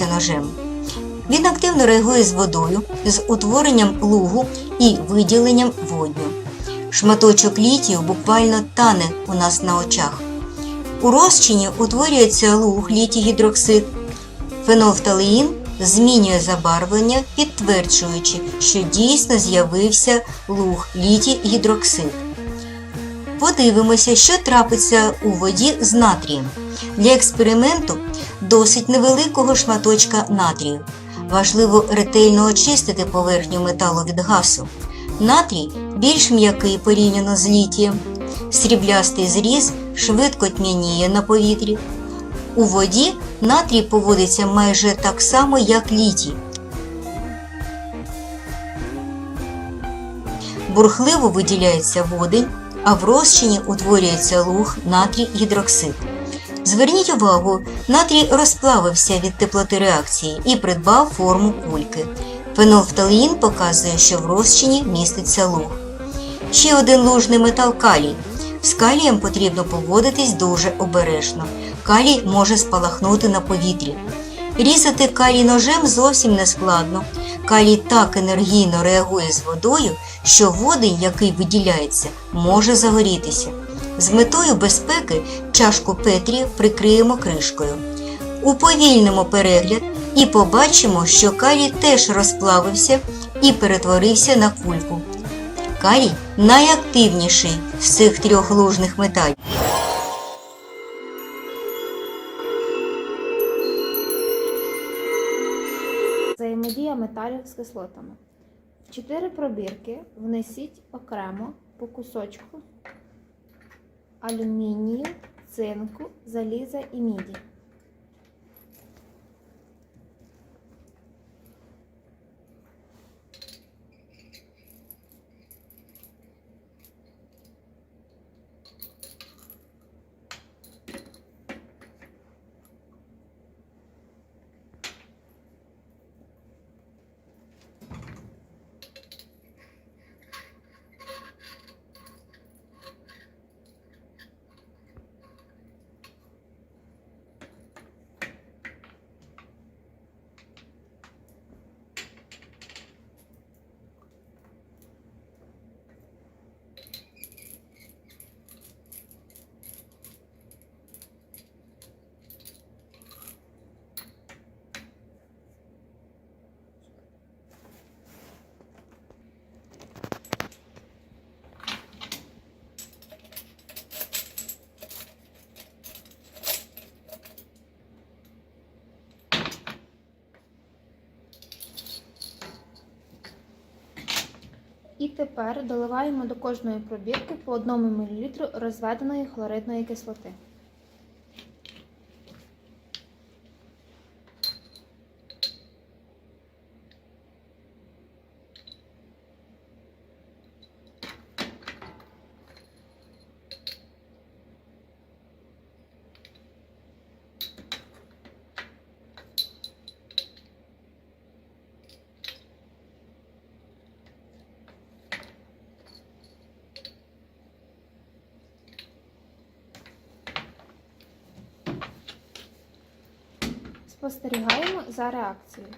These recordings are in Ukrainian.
ножем. Він активно реагує з водою, з утворенням лугу і виділенням водню. Шматочок літію буквально тане у нас на очах. У розчині утворюється луг літій-гідроксид. Фенолфталеїн змінює забарвлення, підтверджуючи, що дійсно з'явився луг літій-гідроксид. Подивимося, що трапиться у воді з натрієм. Для експерименту досить невеликого шматочка натрію. Важливо ретельно очистити поверхню металу від гасу. Натрій більш м'який порівняно з літієм. Сріблястий зріз швидко тьмяніє на повітрі. У воді натрій поводиться майже так само, як літій. Бурхливо виділяється водень, а в розчині утворюється луг натрій гідроксид. Зверніть увагу, натрій розплавився від теплоти реакції і придбав форму кульки. Фенолфталеїн показує, що в розчині міститься луг. Ще один лужний метал калій. З калієм потрібно поводитись дуже обережно. Калій може спалахнути на повітрі. Різати калій ножем зовсім не складно. Калій так енергійно реагує з водою, що водень, який виділяється, може загорітися. З метою безпеки чашку Петрі прикриємо кришкою. Уповільнимо перегляд і побачимо, що калій теж розплавився і перетворився на кульку. Калій найактивніший з цих трьох лужних металів. Взаємодія металів з кислотами. Чотири пробірки внесіть окремо по кусочку алюмінію, цинку, заліза і міді. Тепер доливаємо до кожної пробірки по 1 мл розведеної хлоридної кислоти. Спостерігаємо за реакцією.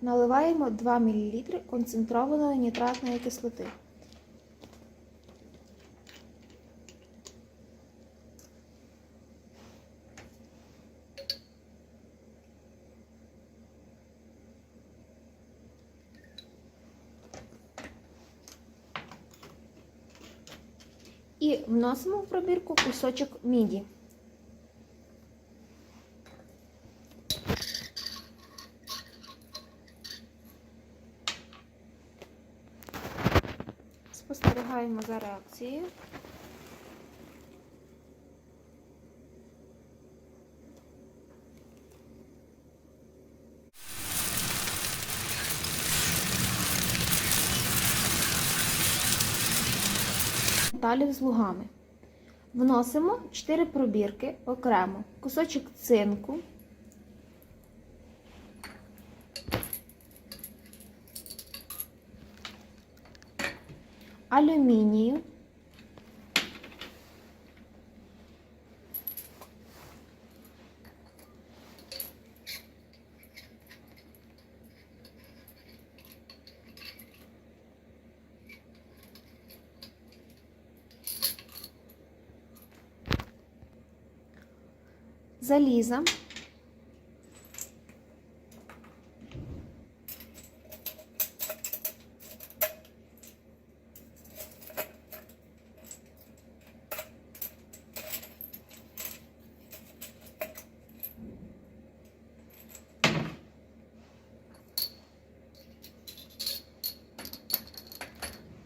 Наливаємо 2 мл концентрованої нітратної кислоти. І вносимо в пробірку кусочок міді. Спостерігаємо за реакцією. металів з лугами. Вносимо 4 пробірки окремо, кусочок цинку, алюмінію. заліза,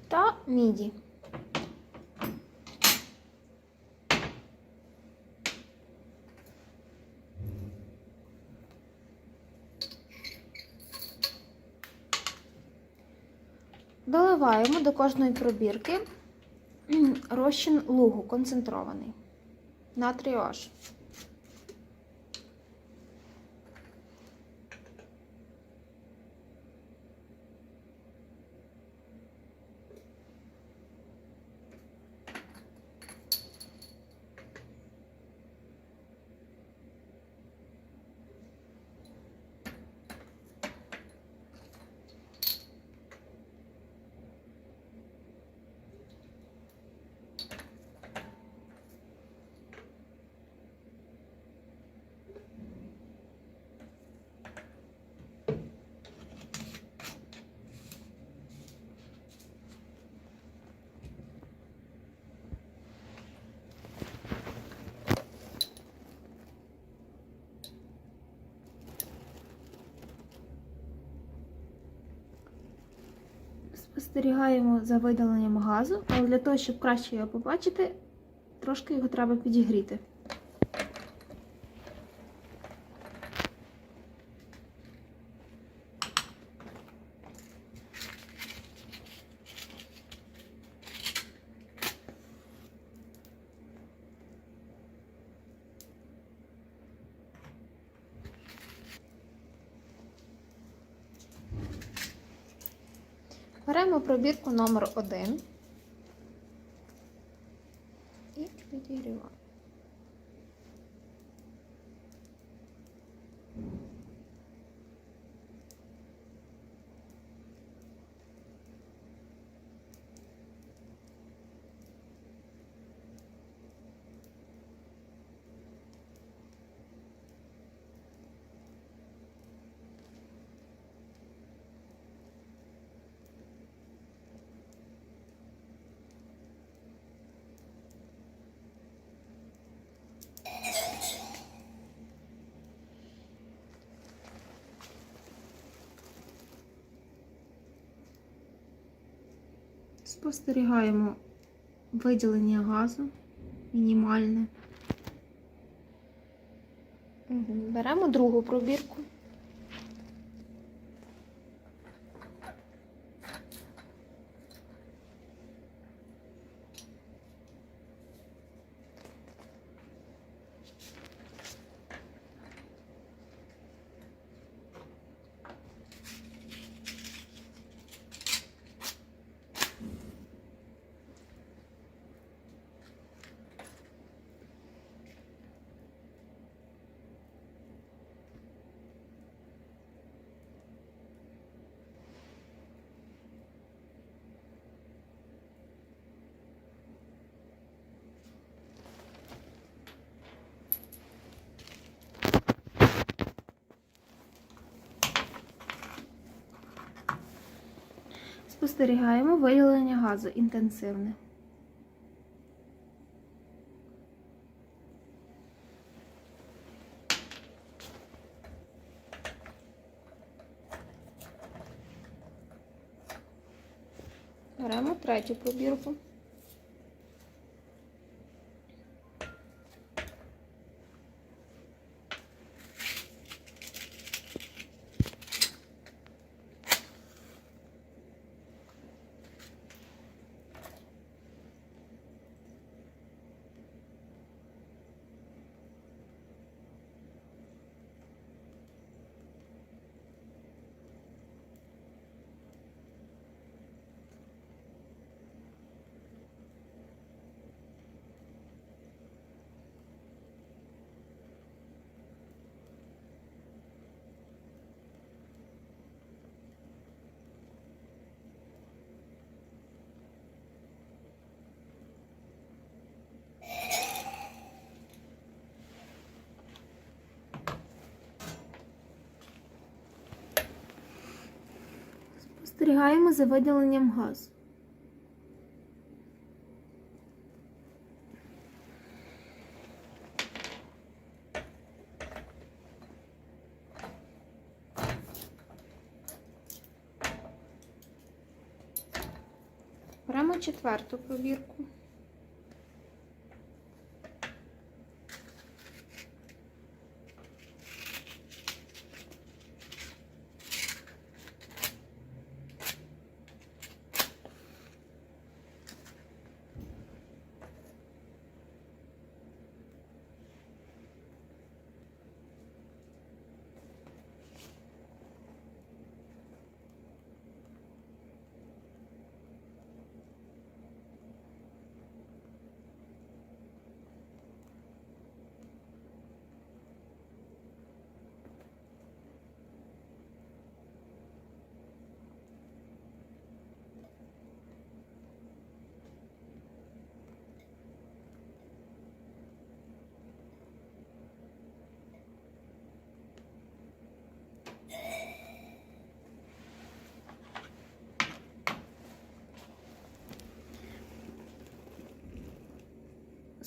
та міді. Доливаємо до кожної пробірки розчин лугу концентрований. Натрій Спостерігаємо за видаленням газу, але для того, щоб краще його побачити, трошки його треба підігріти. Беремо пробірку номер 1 і підігріваємо. Спостерігаємо виділення газу мінімальне. Беремо другу пробірку. Спостерігаємо виділення газу інтенсивне. Беремо третю пробірку. Спостерігаємо за виділенням газу. Беремо четверту пробірку.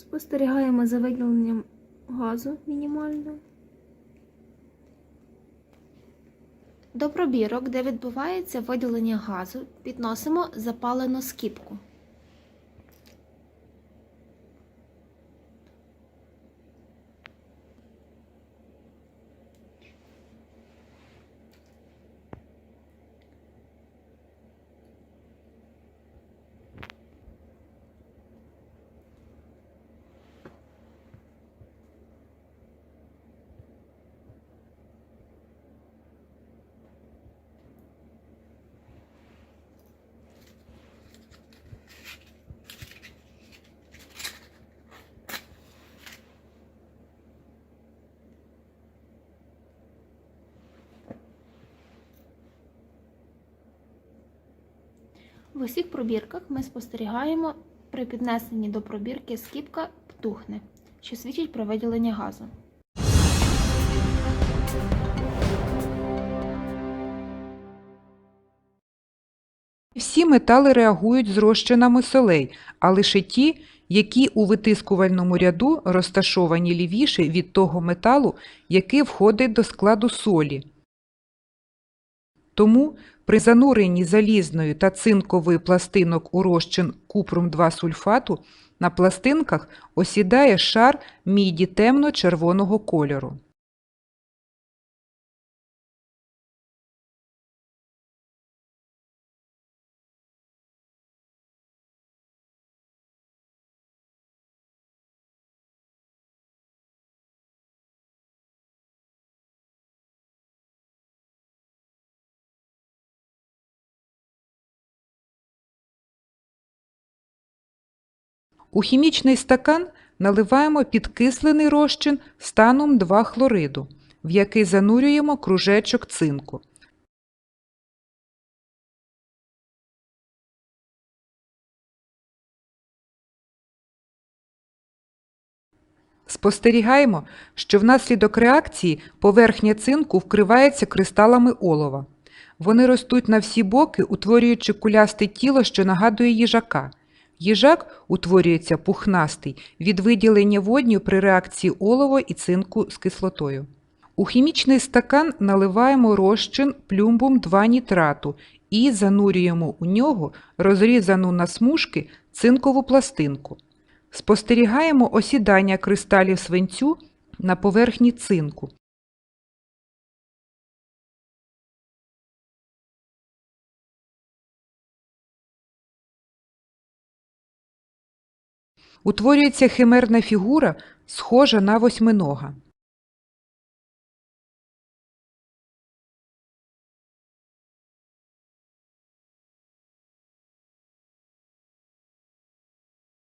Спостерігаємо за виділенням газу мінімально. До пробірок, де відбувається виділення газу, підносимо запалену скіпку. В усіх пробірках ми спостерігаємо при піднесенні до пробірки скіпка птухне, що свідчить про виділення газу. Всі метали реагують з розчинами солей, а лише ті, які у витискувальному ряду розташовані лівіше від того металу, який входить до складу солі. Тому при зануренні залізної та цинкової пластинок у розчин купрум 2 сульфату на пластинках осідає шар міді темно-червоного кольору. У хімічний стакан наливаємо підкислений розчин станом 2 хлориду, в який занурюємо кружечок цинку. Спостерігаємо, що внаслідок реакції поверхня цинку вкривається кристалами олова. Вони ростуть на всі боки, утворюючи кулясте тіло, що нагадує їжака. Їжак утворюється пухнастий від виділення водню при реакції олова і цинку з кислотою. У хімічний стакан наливаємо розчин плюмбум 2 нітрату і занурюємо у нього розрізану на смужки цинкову пластинку. Спостерігаємо осідання кристалів свинцю на поверхні цинку. Утворюється химерна фігура, схожа на восьминога.